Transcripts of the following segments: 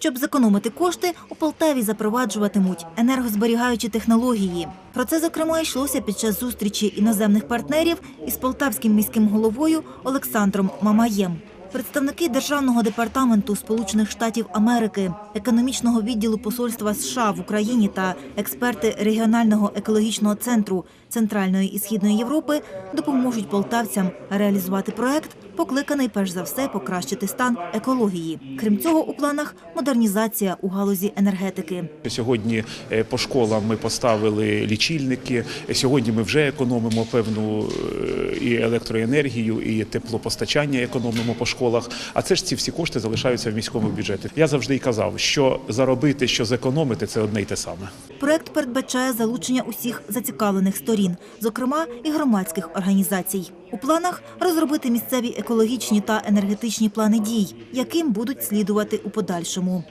Щоб зекономити кошти, у Полтаві запроваджуватимуть енергозберігаючі технології. Про це, зокрема, йшлося під час зустрічі іноземних партнерів із полтавським міським головою Олександром Мамаєм. Представники Державного департаменту Сполучених Штатів Америки, економічного відділу посольства США в Україні та експерти регіонального екологічного центру Центральної і Східної Європи допоможуть полтавцям реалізувати проект, покликаний перш за все покращити стан екології. Крім цього, у планах модернізація у галузі енергетики. Сьогодні е, по школам ми поставили лічильники. Сьогодні ми вже економимо певну е, і електроенергію, і теплопостачання економимо по школах. А це ж ці всі кошти залишаються в міському бюджеті. Я завжди й казав, що заробити, що зекономити це одне й те саме. Проект передбачає залучення усіх зацікавлених сторін, зокрема і громадських організацій. У планах розробити місцеві екологічні та енергетичні плани дій, яким будуть слідувати у подальшому.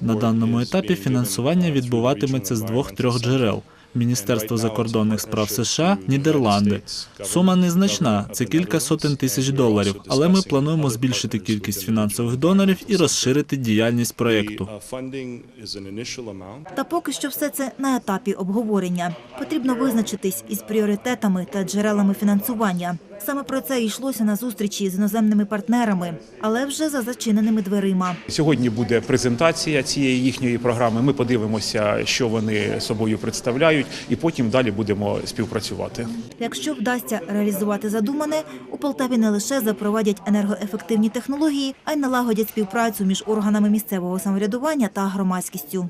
На даному етапі фінансування відбуватиметься з двох-трьох джерел. Міністерство закордонних справ США, Нідерланди. Сума незначна, це кілька сотень тисяч доларів, але ми плануємо збільшити кількість фінансових донорів і розширити діяльність проєкту. Та поки що все це на етапі обговорення. Потрібно визначитись із пріоритетами та джерелами фінансування. Саме про це йшлося на зустрічі з іноземними партнерами, але вже за зачиненими дверима. Сьогодні буде презентація цієї їхньої програми. Ми подивимося, що вони собою представляють, і потім далі будемо співпрацювати. Якщо вдасться реалізувати задумане, у Полтаві не лише запровадять енергоефективні технології, а й налагодять співпрацю між органами місцевого самоврядування та громадськістю.